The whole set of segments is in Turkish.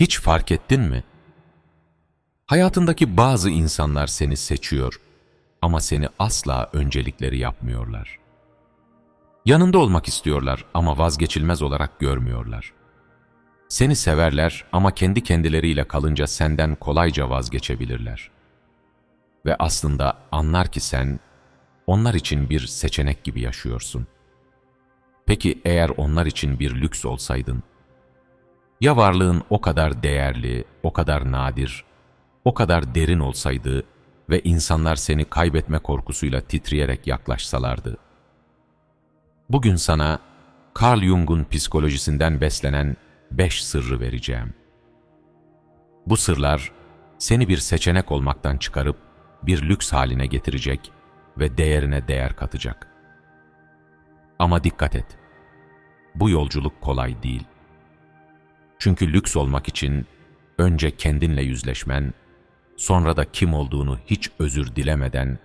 Hiç fark ettin mi? Hayatındaki bazı insanlar seni seçiyor ama seni asla öncelikleri yapmıyorlar. Yanında olmak istiyorlar ama vazgeçilmez olarak görmüyorlar. Seni severler ama kendi kendileriyle kalınca senden kolayca vazgeçebilirler. Ve aslında anlar ki sen onlar için bir seçenek gibi yaşıyorsun. Peki eğer onlar için bir lüks olsaydın, ya varlığın o kadar değerli, o kadar nadir, o kadar derin olsaydı ve insanlar seni kaybetme korkusuyla titreyerek yaklaşsalardı? Bugün sana Carl Jung'un psikolojisinden beslenen beş sırrı vereceğim. Bu sırlar seni bir seçenek olmaktan çıkarıp bir lüks haline getirecek ve değerine değer katacak. Ama dikkat et, bu yolculuk kolay değil. Çünkü lüks olmak için önce kendinle yüzleşmen, sonra da kim olduğunu hiç özür dilemeden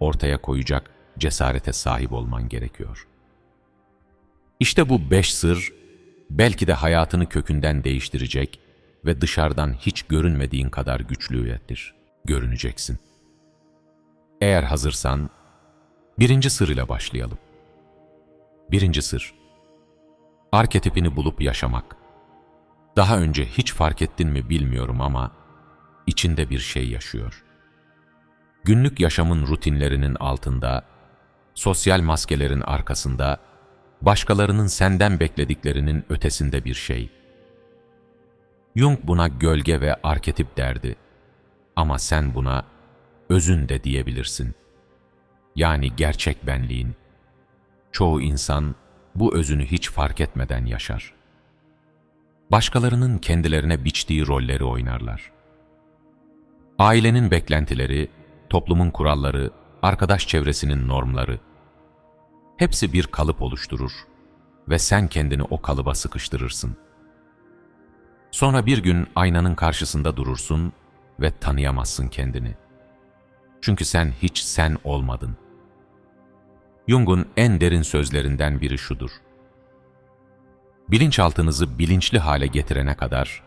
ortaya koyacak cesarete sahip olman gerekiyor. İşte bu beş sır, belki de hayatını kökünden değiştirecek ve dışarıdan hiç görünmediğin kadar güçlüyettir. Görüneceksin. Eğer hazırsan, birinci sır ile başlayalım. Birinci sır, arketipini bulup yaşamak. Daha önce hiç fark ettin mi bilmiyorum ama içinde bir şey yaşıyor. Günlük yaşamın rutinlerinin altında, sosyal maskelerin arkasında, başkalarının senden beklediklerinin ötesinde bir şey. Jung buna gölge ve arketip derdi. Ama sen buna özün de diyebilirsin. Yani gerçek benliğin. Çoğu insan bu özünü hiç fark etmeden yaşar. Başkalarının kendilerine biçtiği rolleri oynarlar. Ailenin beklentileri, toplumun kuralları, arkadaş çevresinin normları, hepsi bir kalıp oluşturur ve sen kendini o kalıba sıkıştırırsın. Sonra bir gün aynanın karşısında durursun ve tanıyamazsın kendini. Çünkü sen hiç sen olmadın. Jung'un en derin sözlerinden biri şudur. Bilinçaltınızı bilinçli hale getirene kadar,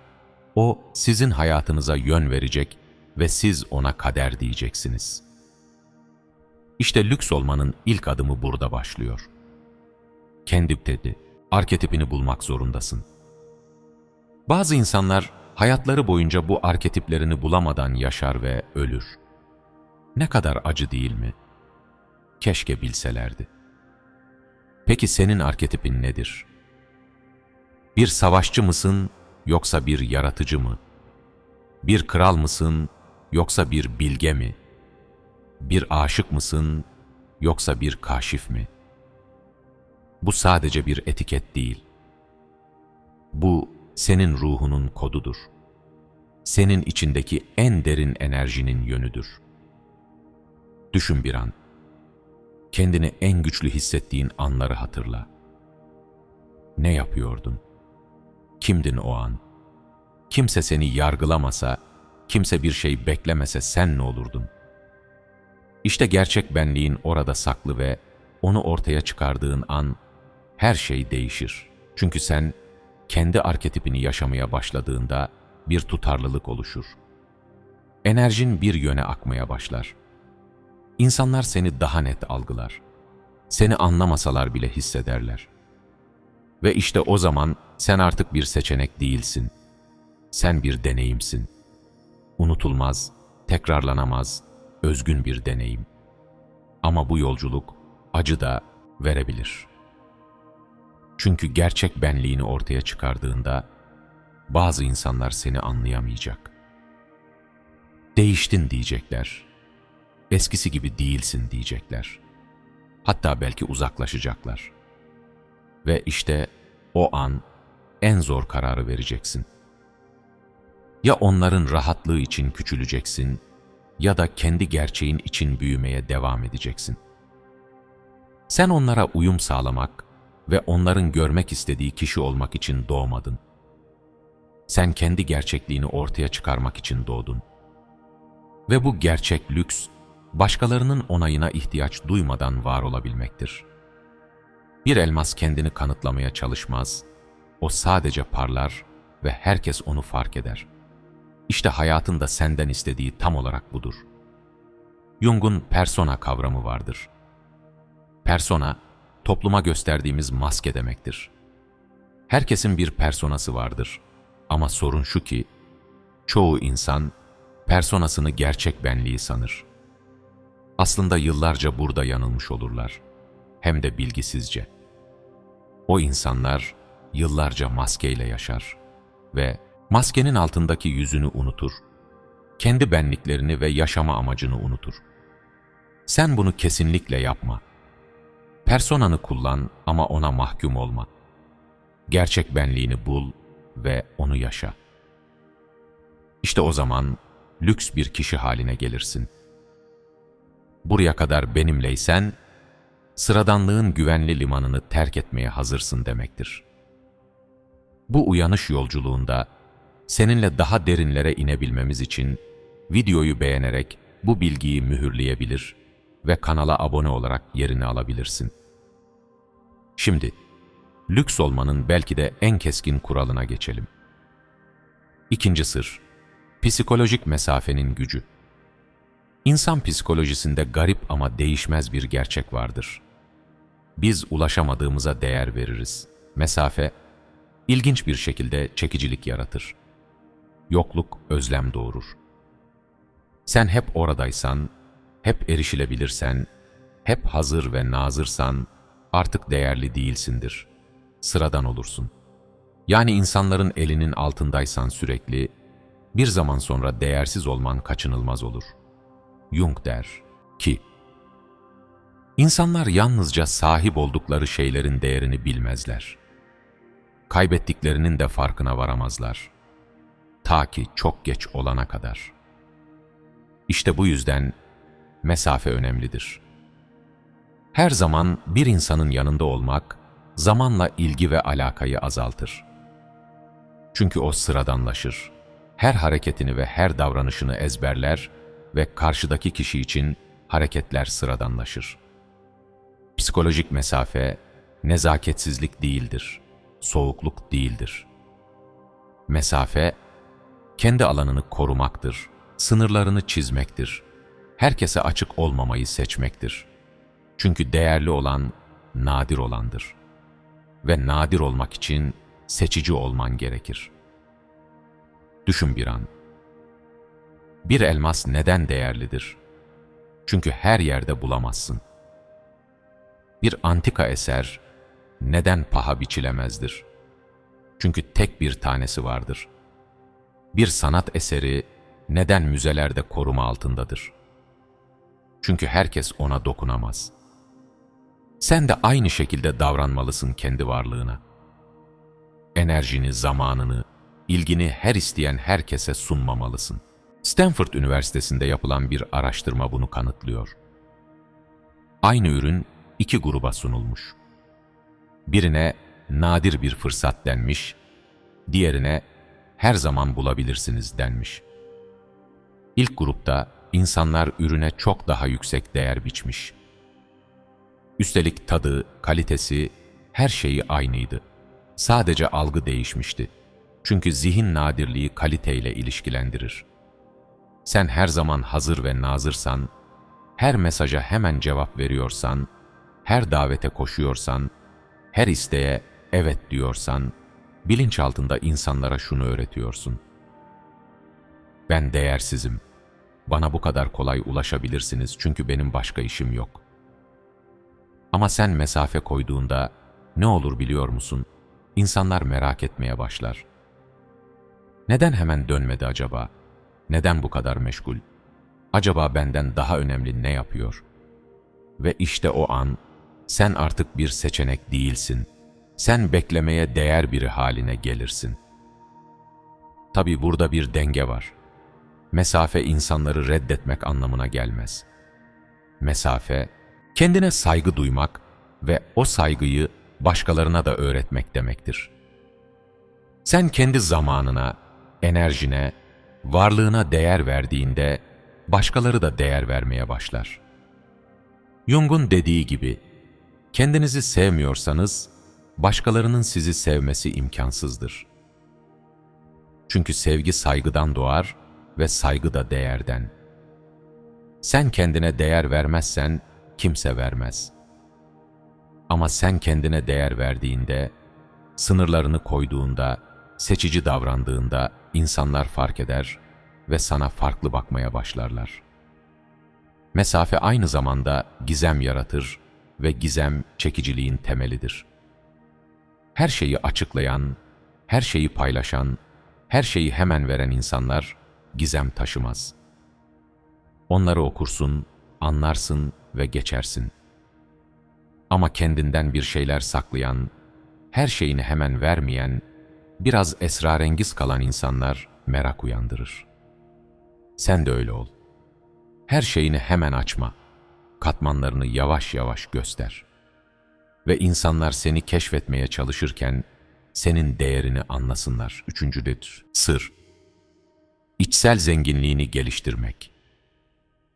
o sizin hayatınıza yön verecek ve siz ona kader diyeceksiniz. İşte lüks olmanın ilk adımı burada başlıyor. Kendi dedi, arketipini bulmak zorundasın. Bazı insanlar hayatları boyunca bu arketiplerini bulamadan yaşar ve ölür. Ne kadar acı değil mi? Keşke bilselerdi. Peki senin arketipin nedir? Bir savaşçı mısın yoksa bir yaratıcı mı? Bir kral mısın yoksa bir bilge mi? Bir aşık mısın yoksa bir kaşif mi? Bu sadece bir etiket değil. Bu senin ruhunun kodudur. Senin içindeki en derin enerjinin yönüdür. Düşün bir an. Kendini en güçlü hissettiğin anları hatırla. Ne yapıyordun? Kimdin o an? Kimse seni yargılamasa, kimse bir şey beklemese sen ne olurdun? İşte gerçek benliğin orada saklı ve onu ortaya çıkardığın an her şey değişir. Çünkü sen kendi arketipini yaşamaya başladığında bir tutarlılık oluşur. Enerjin bir yöne akmaya başlar. İnsanlar seni daha net algılar. Seni anlamasalar bile hissederler. Ve işte o zaman sen artık bir seçenek değilsin. Sen bir deneyimsin. Unutulmaz, tekrarlanamaz, özgün bir deneyim. Ama bu yolculuk acı da verebilir. Çünkü gerçek benliğini ortaya çıkardığında bazı insanlar seni anlayamayacak. Değiştin diyecekler. Eskisi gibi değilsin diyecekler. Hatta belki uzaklaşacaklar. Ve işte o an en zor kararı vereceksin. Ya onların rahatlığı için küçüleceksin ya da kendi gerçeğin için büyümeye devam edeceksin. Sen onlara uyum sağlamak ve onların görmek istediği kişi olmak için doğmadın. Sen kendi gerçekliğini ortaya çıkarmak için doğdun. Ve bu gerçek lüks, başkalarının onayına ihtiyaç duymadan var olabilmektir. Bir elmas kendini kanıtlamaya çalışmaz, o sadece parlar ve herkes onu fark eder. İşte hayatın da senden istediği tam olarak budur. Jung'un persona kavramı vardır. Persona, topluma gösterdiğimiz maske demektir. Herkesin bir personası vardır. Ama sorun şu ki, çoğu insan personasını gerçek benliği sanır. Aslında yıllarca burada yanılmış olurlar. Hem de bilgisizce. O insanlar yıllarca maskeyle yaşar ve maskenin altındaki yüzünü unutur. Kendi benliklerini ve yaşama amacını unutur. Sen bunu kesinlikle yapma. Personanı kullan ama ona mahkum olma. Gerçek benliğini bul ve onu yaşa. İşte o zaman lüks bir kişi haline gelirsin. Buraya kadar benimleysen, sıradanlığın güvenli limanını terk etmeye hazırsın demektir. Bu uyanış yolculuğunda seninle daha derinlere inebilmemiz için videoyu beğenerek bu bilgiyi mühürleyebilir ve kanala abone olarak yerini alabilirsin. Şimdi, lüks olmanın belki de en keskin kuralına geçelim. İkinci sır, psikolojik mesafenin gücü. İnsan psikolojisinde garip ama değişmez bir gerçek vardır. Biz ulaşamadığımıza değer veririz. Mesafe, ilginç bir şekilde çekicilik yaratır. Yokluk özlem doğurur. Sen hep oradaysan, hep erişilebilirsen, hep hazır ve nazırsan artık değerli değilsindir. Sıradan olursun. Yani insanların elinin altındaysan sürekli, bir zaman sonra değersiz olman kaçınılmaz olur. Jung der ki, İnsanlar yalnızca sahip oldukları şeylerin değerini bilmezler. Kaybettiklerinin de farkına varamazlar. Ta ki çok geç olana kadar. İşte bu yüzden mesafe önemlidir. Her zaman bir insanın yanında olmak, zamanla ilgi ve alakayı azaltır. Çünkü o sıradanlaşır. Her hareketini ve her davranışını ezberler ve karşıdaki kişi için hareketler sıradanlaşır. Psikolojik mesafe, nezaketsizlik değildir, soğukluk değildir. Mesafe, kendi alanını korumaktır, sınırlarını çizmektir, herkese açık olmamayı seçmektir. Çünkü değerli olan, nadir olandır. Ve nadir olmak için seçici olman gerekir. Düşün bir an. Bir elmas neden değerlidir? Çünkü her yerde bulamazsın. Bir antika eser neden paha biçilemezdir? Çünkü tek bir tanesi vardır. Bir sanat eseri neden müzelerde koruma altındadır? Çünkü herkes ona dokunamaz. Sen de aynı şekilde davranmalısın kendi varlığına. Enerjini, zamanını, ilgini her isteyen herkese sunmamalısın. Stanford Üniversitesi'nde yapılan bir araştırma bunu kanıtlıyor. Aynı ürün iki gruba sunulmuş. Birine nadir bir fırsat denmiş, diğerine her zaman bulabilirsiniz denmiş. İlk grupta insanlar ürüne çok daha yüksek değer biçmiş. Üstelik tadı, kalitesi, her şeyi aynıydı. Sadece algı değişmişti. Çünkü zihin nadirliği kaliteyle ilişkilendirir. Sen her zaman hazır ve nazırsan, her mesaja hemen cevap veriyorsan, her davete koşuyorsan, her isteğe evet diyorsan, bilinçaltında insanlara şunu öğretiyorsun. Ben değersizim. Bana bu kadar kolay ulaşabilirsiniz çünkü benim başka işim yok. Ama sen mesafe koyduğunda ne olur biliyor musun? İnsanlar merak etmeye başlar. Neden hemen dönmedi acaba? Neden bu kadar meşgul? Acaba benden daha önemli ne yapıyor? Ve işte o an sen artık bir seçenek değilsin. Sen beklemeye değer biri haline gelirsin. Tabi burada bir denge var. Mesafe insanları reddetmek anlamına gelmez. Mesafe, kendine saygı duymak ve o saygıyı başkalarına da öğretmek demektir. Sen kendi zamanına, enerjine, varlığına değer verdiğinde başkaları da değer vermeye başlar. Jung'un dediği gibi, kendinizi sevmiyorsanız başkalarının sizi sevmesi imkansızdır. Çünkü sevgi saygıdan doğar ve saygı da değerden. Sen kendine değer vermezsen kimse vermez. Ama sen kendine değer verdiğinde, sınırlarını koyduğunda, seçici davrandığında insanlar fark eder ve sana farklı bakmaya başlarlar. Mesafe aynı zamanda gizem yaratır ve gizem çekiciliğin temelidir. Her şeyi açıklayan, her şeyi paylaşan, her şeyi hemen veren insanlar gizem taşımaz. Onları okursun, anlarsın ve geçersin. Ama kendinden bir şeyler saklayan, her şeyini hemen vermeyen, biraz esrarengiz kalan insanlar merak uyandırır. Sen de öyle ol. Her şeyini hemen açma. Katmanlarını yavaş yavaş göster. Ve insanlar seni keşfetmeye çalışırken senin değerini anlasınlar. Üçüncüdür. Sır. İçsel zenginliğini geliştirmek.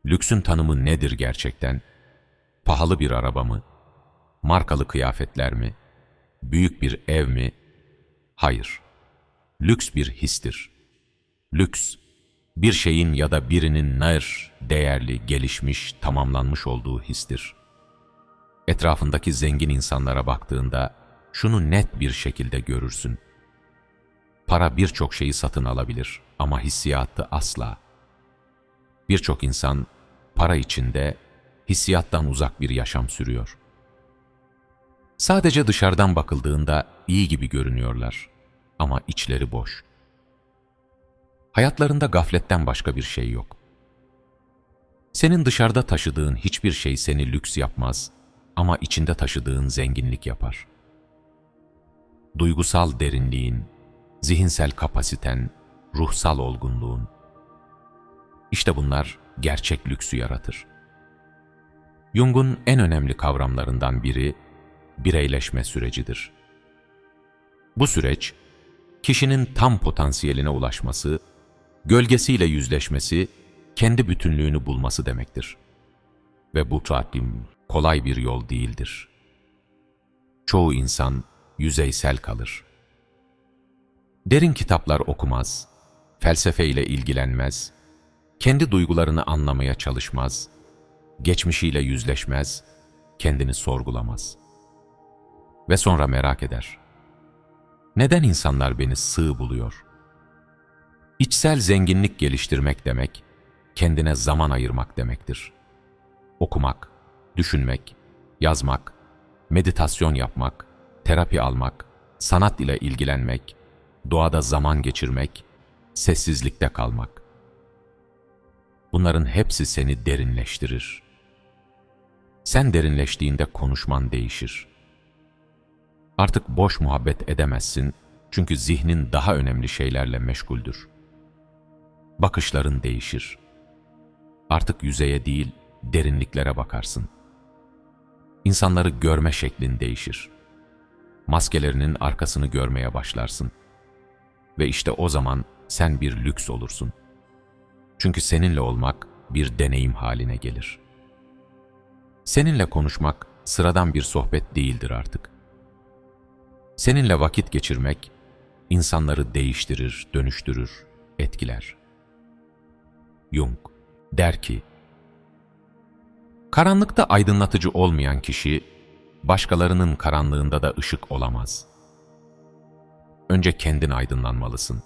Lüksün tanımı nedir gerçekten? Pahalı bir araba mı? Markalı kıyafetler mi? Büyük bir ev mi? Hayır. Lüks bir histir. Lüks, bir şeyin ya da birinin nair, değerli, gelişmiş, tamamlanmış olduğu histir. Etrafındaki zengin insanlara baktığında şunu net bir şekilde görürsün. Para birçok şeyi satın alabilir ama hissiyatı asla. Birçok insan para içinde hissiyattan uzak bir yaşam sürüyor. Sadece dışarıdan bakıldığında iyi gibi görünüyorlar ama içleri boş. Hayatlarında gafletten başka bir şey yok. Senin dışarıda taşıdığın hiçbir şey seni lüks yapmaz ama içinde taşıdığın zenginlik yapar. Duygusal derinliğin, zihinsel kapasiten, ruhsal olgunluğun. İşte bunlar gerçek lüksü yaratır. Jung'un en önemli kavramlarından biri bireyleşme sürecidir. Bu süreç, kişinin tam potansiyeline ulaşması, gölgesiyle yüzleşmesi, kendi bütünlüğünü bulması demektir. Ve bu Rabbim kolay bir yol değildir. Çoğu insan yüzeysel kalır. Derin kitaplar okumaz, felsefeyle ilgilenmez, kendi duygularını anlamaya çalışmaz, geçmişiyle yüzleşmez, kendini sorgulamaz. Ve sonra merak eder. Neden insanlar beni sığ buluyor? İçsel zenginlik geliştirmek demek, kendine zaman ayırmak demektir. Okumak, düşünmek, yazmak, meditasyon yapmak, terapi almak, sanat ile ilgilenmek, doğada zaman geçirmek, sessizlikte kalmak. Bunların hepsi seni derinleştirir. Sen derinleştiğinde konuşman değişir. Artık boş muhabbet edemezsin çünkü zihnin daha önemli şeylerle meşguldür. Bakışların değişir. Artık yüzeye değil, derinliklere bakarsın. İnsanları görme şeklin değişir. Maskelerinin arkasını görmeye başlarsın. Ve işte o zaman sen bir lüks olursun. Çünkü seninle olmak bir deneyim haline gelir. Seninle konuşmak sıradan bir sohbet değildir artık. Seninle vakit geçirmek insanları değiştirir, dönüştürür, etkiler. Jung der ki, Karanlıkta aydınlatıcı olmayan kişi, başkalarının karanlığında da ışık olamaz. Önce kendin aydınlanmalısın.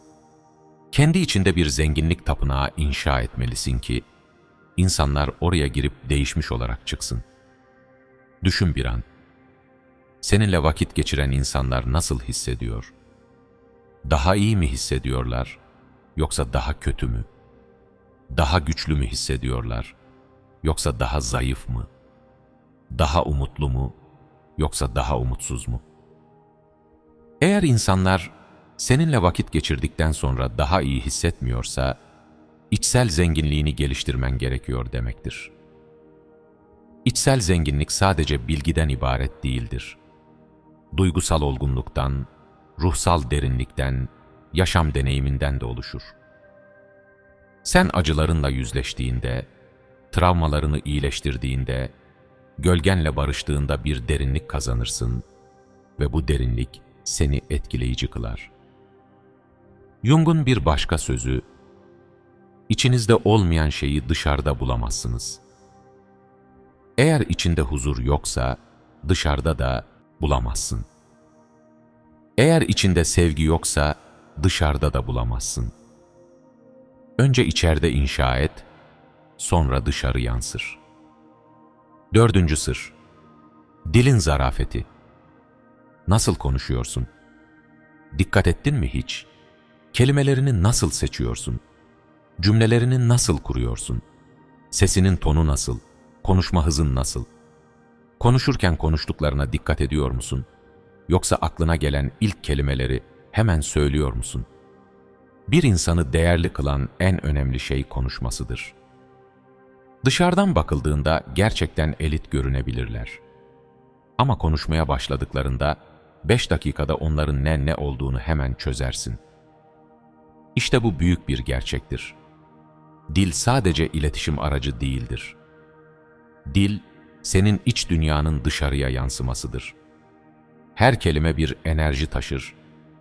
Kendi içinde bir zenginlik tapınağı inşa etmelisin ki, insanlar oraya girip değişmiş olarak çıksın. Düşün bir an. Seninle vakit geçiren insanlar nasıl hissediyor? Daha iyi mi hissediyorlar, yoksa daha kötü mü? Daha güçlü mü hissediyorlar, yoksa daha zayıf mı? Daha umutlu mu, yoksa daha umutsuz mu? Eğer insanlar seninle vakit geçirdikten sonra daha iyi hissetmiyorsa, içsel zenginliğini geliştirmen gerekiyor demektir. İçsel zenginlik sadece bilgiden ibaret değildir. Duygusal olgunluktan, ruhsal derinlikten, yaşam deneyiminden de oluşur. Sen acılarınla yüzleştiğinde, travmalarını iyileştirdiğinde, gölgenle barıştığında bir derinlik kazanırsın ve bu derinlik seni etkileyici kılar. Jung'un bir başka sözü, içinizde olmayan şeyi dışarıda bulamazsınız. Eğer içinde huzur yoksa, dışarıda da bulamazsın. Eğer içinde sevgi yoksa, dışarıda da bulamazsın. Önce içeride inşa et, sonra dışarı yansır. Dördüncü sır, dilin zarafeti. Nasıl konuşuyorsun? Dikkat ettin mi hiç? Kelimelerini nasıl seçiyorsun? Cümlelerini nasıl kuruyorsun? Sesinin tonu nasıl? Konuşma hızın nasıl? Konuşurken konuştuklarına dikkat ediyor musun? Yoksa aklına gelen ilk kelimeleri hemen söylüyor musun? Bir insanı değerli kılan en önemli şey konuşmasıdır. Dışarıdan bakıldığında gerçekten elit görünebilirler. Ama konuşmaya başladıklarında 5 dakikada onların ne ne olduğunu hemen çözersin. İşte bu büyük bir gerçektir. Dil sadece iletişim aracı değildir. Dil, senin iç dünyanın dışarıya yansımasıdır. Her kelime bir enerji taşır,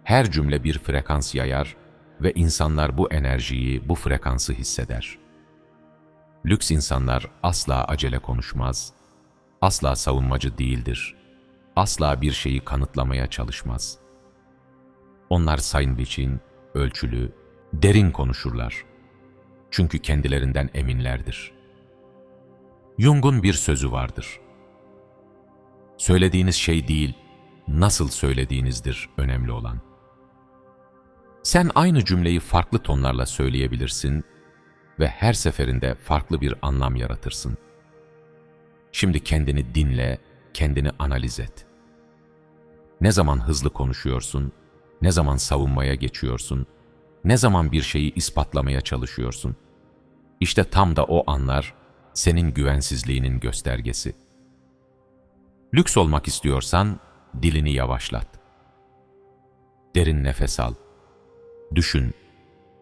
her cümle bir frekans yayar ve insanlar bu enerjiyi, bu frekansı hisseder. Lüks insanlar asla acele konuşmaz, asla savunmacı değildir, asla bir şeyi kanıtlamaya çalışmaz. Onlar sayın ölçülü, derin konuşurlar. Çünkü kendilerinden eminlerdir. Jung'un bir sözü vardır. Söylediğiniz şey değil, nasıl söylediğinizdir önemli olan. Sen aynı cümleyi farklı tonlarla söyleyebilirsin ve her seferinde farklı bir anlam yaratırsın. Şimdi kendini dinle, kendini analiz et. Ne zaman hızlı konuşuyorsun, ne zaman savunmaya geçiyorsun, ne zaman bir şeyi ispatlamaya çalışıyorsun. İşte tam da o anlar senin güvensizliğinin göstergesi. Lüks olmak istiyorsan dilini yavaşlat. Derin nefes al. Düşün.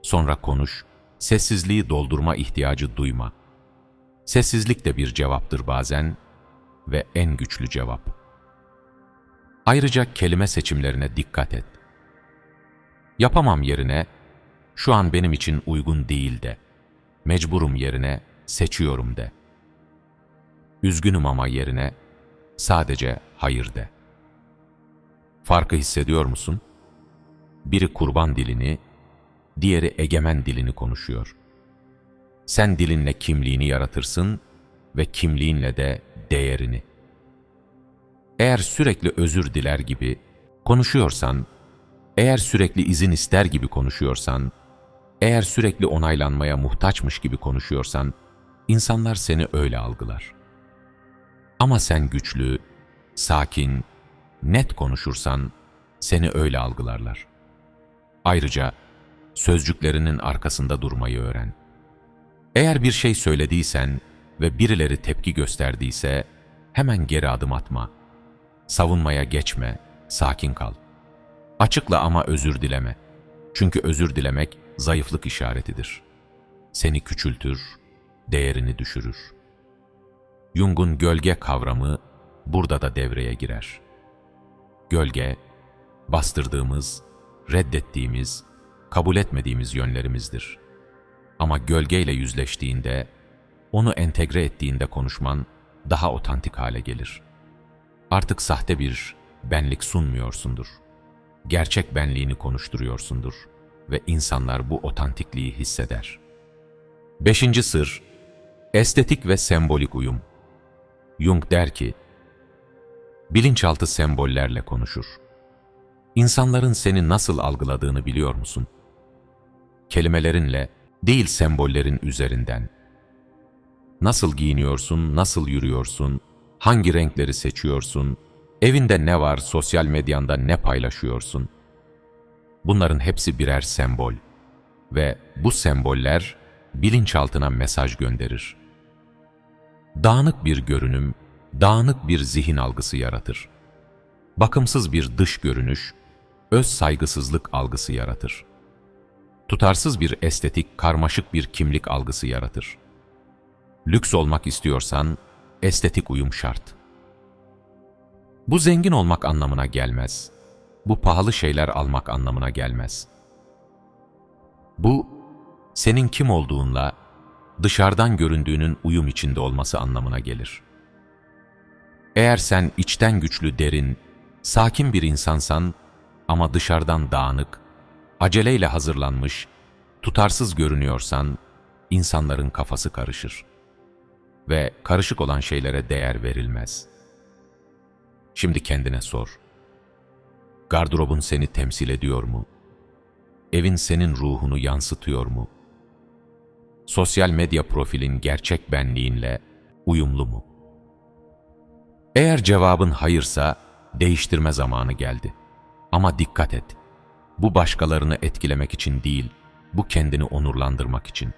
Sonra konuş. Sessizliği doldurma ihtiyacı duyma. Sessizlik de bir cevaptır bazen ve en güçlü cevap. Ayrıca kelime seçimlerine dikkat et. Yapamam yerine şu an benim için uygun değil de, mecburum yerine seçiyorum de. Üzgünüm ama yerine sadece hayır de. Farkı hissediyor musun? Biri kurban dilini, diğeri egemen dilini konuşuyor. Sen dilinle kimliğini yaratırsın ve kimliğinle de değerini. Eğer sürekli özür diler gibi konuşuyorsan, eğer sürekli izin ister gibi konuşuyorsan, eğer sürekli onaylanmaya muhtaçmış gibi konuşuyorsan, insanlar seni öyle algılar. Ama sen güçlü, sakin, net konuşursan seni öyle algılarlar. Ayrıca sözcüklerinin arkasında durmayı öğren. Eğer bir şey söylediysen ve birileri tepki gösterdiyse hemen geri adım atma. Savunmaya geçme, sakin kal. Açıkla ama özür dileme. Çünkü özür dilemek zayıflık işaretidir. Seni küçültür, değerini düşürür. Jung'un gölge kavramı burada da devreye girer. Gölge, bastırdığımız, reddettiğimiz, kabul etmediğimiz yönlerimizdir. Ama gölgeyle yüzleştiğinde, onu entegre ettiğinde konuşman daha otantik hale gelir. Artık sahte bir benlik sunmuyorsundur. Gerçek benliğini konuşturuyorsundur ve insanlar bu otantikliği hisseder. Beşinci sır, estetik ve sembolik uyum. Jung der ki, bilinçaltı sembollerle konuşur. İnsanların seni nasıl algıladığını biliyor musun? Kelimelerinle, değil sembollerin üzerinden. Nasıl giyiniyorsun, nasıl yürüyorsun, hangi renkleri seçiyorsun, evinde ne var, sosyal medyanda ne paylaşıyorsun? Bunların hepsi birer sembol ve bu semboller bilinçaltına mesaj gönderir. Dağınık bir görünüm, dağınık bir zihin algısı yaratır. Bakımsız bir dış görünüş, öz saygısızlık algısı yaratır. Tutarsız bir estetik, karmaşık bir kimlik algısı yaratır. Lüks olmak istiyorsan, estetik uyum şart. Bu zengin olmak anlamına gelmez. Bu pahalı şeyler almak anlamına gelmez. Bu, senin kim olduğunla dışarıdan göründüğünün uyum içinde olması anlamına gelir. Eğer sen içten güçlü, derin, sakin bir insansan ama dışarıdan dağınık, aceleyle hazırlanmış, tutarsız görünüyorsan, insanların kafası karışır. Ve karışık olan şeylere değer verilmez. Şimdi kendine sor. Gardırobun seni temsil ediyor mu? Evin senin ruhunu yansıtıyor mu? Sosyal medya profilin gerçek benliğinle uyumlu mu? Eğer cevabın hayırsa değiştirme zamanı geldi. Ama dikkat et. Bu başkalarını etkilemek için değil, bu kendini onurlandırmak için.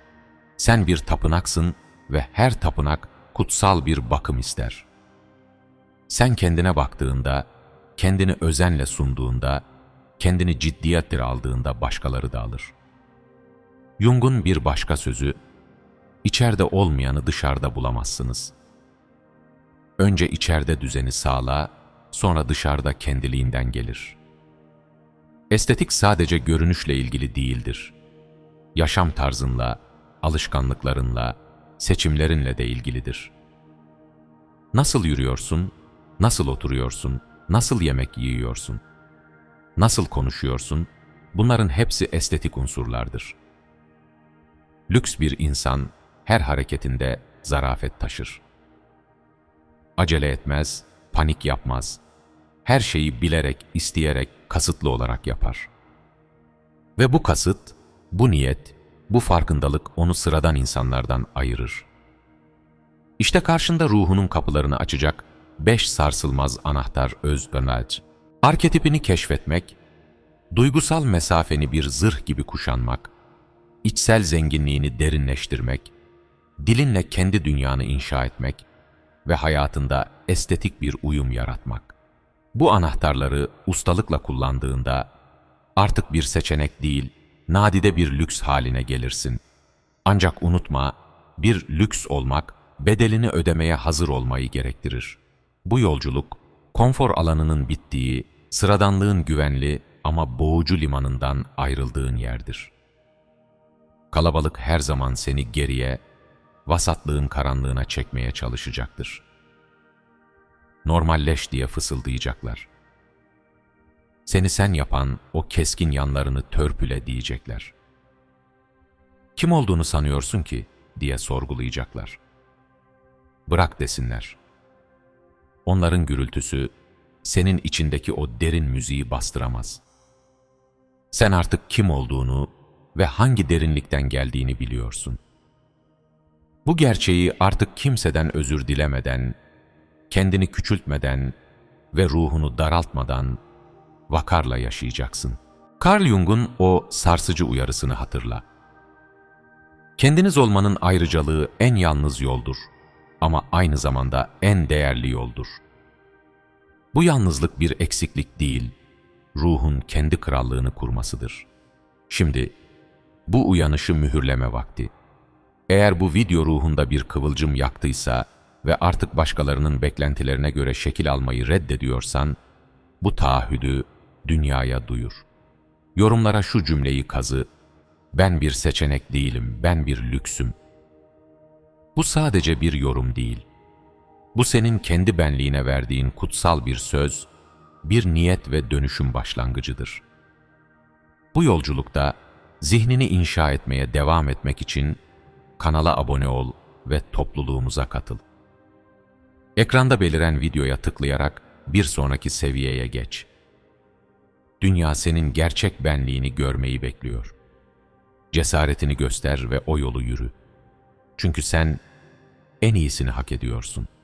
Sen bir tapınaksın ve her tapınak kutsal bir bakım ister. Sen kendine baktığında, kendini özenle sunduğunda, kendini ciddiyetle aldığında başkaları da alır. Jung'un bir başka sözü, içeride olmayanı dışarıda bulamazsınız. Önce içeride düzeni sağla, sonra dışarıda kendiliğinden gelir. Estetik sadece görünüşle ilgili değildir. Yaşam tarzınla, alışkanlıklarınla, seçimlerinle de ilgilidir. Nasıl yürüyorsun, nasıl oturuyorsun, nasıl yemek yiyorsun, nasıl konuşuyorsun, bunların hepsi estetik unsurlardır. Lüks bir insan her hareketinde zarafet taşır. Acele etmez, panik yapmaz. Her şeyi bilerek, isteyerek, kasıtlı olarak yapar. Ve bu kasıt, bu niyet, bu farkındalık onu sıradan insanlardan ayırır. İşte karşında ruhunun kapılarını açacak beş sarsılmaz anahtar Özdönelc. Arketipini keşfetmek, duygusal mesafeni bir zırh gibi kuşanmak, içsel zenginliğini derinleştirmek, dilinle kendi dünyanı inşa etmek ve hayatında estetik bir uyum yaratmak. Bu anahtarları ustalıkla kullandığında artık bir seçenek değil, nadide bir lüks haline gelirsin. Ancak unutma, bir lüks olmak bedelini ödemeye hazır olmayı gerektirir. Bu yolculuk, konfor alanının bittiği, sıradanlığın güvenli ama boğucu limanından ayrıldığın yerdir. Kalabalık her zaman seni geriye, vasatlığın karanlığına çekmeye çalışacaktır. Normalleş diye fısıldayacaklar. Seni sen yapan o keskin yanlarını törpüle diyecekler. Kim olduğunu sanıyorsun ki diye sorgulayacaklar. Bırak desinler. Onların gürültüsü senin içindeki o derin müziği bastıramaz. Sen artık kim olduğunu ve hangi derinlikten geldiğini biliyorsun. Bu gerçeği artık kimseden özür dilemeden, kendini küçültmeden ve ruhunu daraltmadan vakarla yaşayacaksın. Carl Jung'un o sarsıcı uyarısını hatırla. Kendiniz olmanın ayrıcalığı en yalnız yoldur ama aynı zamanda en değerli yoldur. Bu yalnızlık bir eksiklik değil, ruhun kendi krallığını kurmasıdır. Şimdi bu uyanışı mühürleme vakti. Eğer bu video ruhunda bir kıvılcım yaktıysa ve artık başkalarının beklentilerine göre şekil almayı reddediyorsan, bu taahhüdü dünyaya duyur. Yorumlara şu cümleyi kazı, ben bir seçenek değilim, ben bir lüksüm. Bu sadece bir yorum değil. Bu senin kendi benliğine verdiğin kutsal bir söz, bir niyet ve dönüşüm başlangıcıdır. Bu yolculukta zihnini inşa etmeye devam etmek için kanala abone ol ve topluluğumuza katıl. Ekranda beliren videoya tıklayarak bir sonraki seviyeye geç. Dünya senin gerçek benliğini görmeyi bekliyor. Cesaretini göster ve o yolu yürü. Çünkü sen en iyisini hak ediyorsun.''